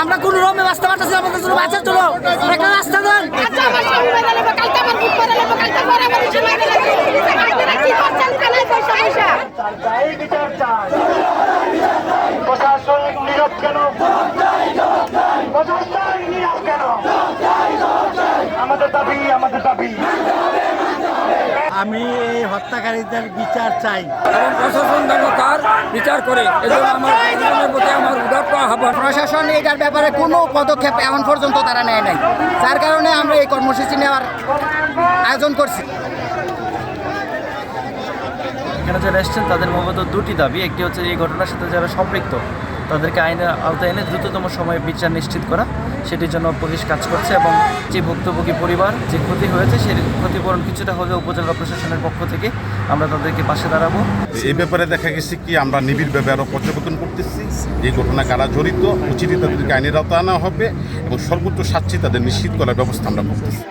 আমরা কোন রমে বাঁচতে পারতেছি আমাদের জন্য বাঁচার জন্য একটা রাস্তা দেন। আচ্ছা প্রশাসনিক নীরব কেন? নীরব কেন? আমাদের দাবি আমাদের দাবি। আমি এই হত্যাকারীদের বিচার চাই। এবং প্রশাসন যেন তার বিচার করে এজন্য আমার প্রশাসনের প্রতি আমার উদাত্ত আহ্বান প্রশাসন এটার ব্যাপারে কোনো পদক্ষেপ এখন পর্যন্ত তারা নেয় নাই। যার কারণে আমরা এই কর্মসূচি নেওয়ার আয়োজন করছি। এখানে যারা এসছেন, তাদের মূলত দুটি দাবি। একটি হচ্ছে এই ঘটনার সাথে যারা সম্পৃক্ত, তাদেরকে আইনের আওতায় এনে দ্রুততম সময়ে বিচার নিশ্চিত করা। সেটির জন্য পুলিশ কাজ করছে এবং যে ভুক্তভোগী পরিবার যে ক্ষতি হয়েছে সেই ক্ষতিপূরণ কিছুটা হলেও উপজেলা প্রশাসনের পক্ষ থেকে আমরা তাদেরকে পাশে দাঁড়াবো। এই ব্যাপারে দেখা গেছে কি, আমরা নিবিড়ভাবে আরও পর্যবেক্ষণ করতেছি। এই ঘটনা কারা জড়িত, উচিত তাদেরকে আইনের আওতা আনা হবে এবং সর্বোচ্চ শাস্তি তাদের নিশ্চিত করার ব্যবস্থা আমরা করতেছি।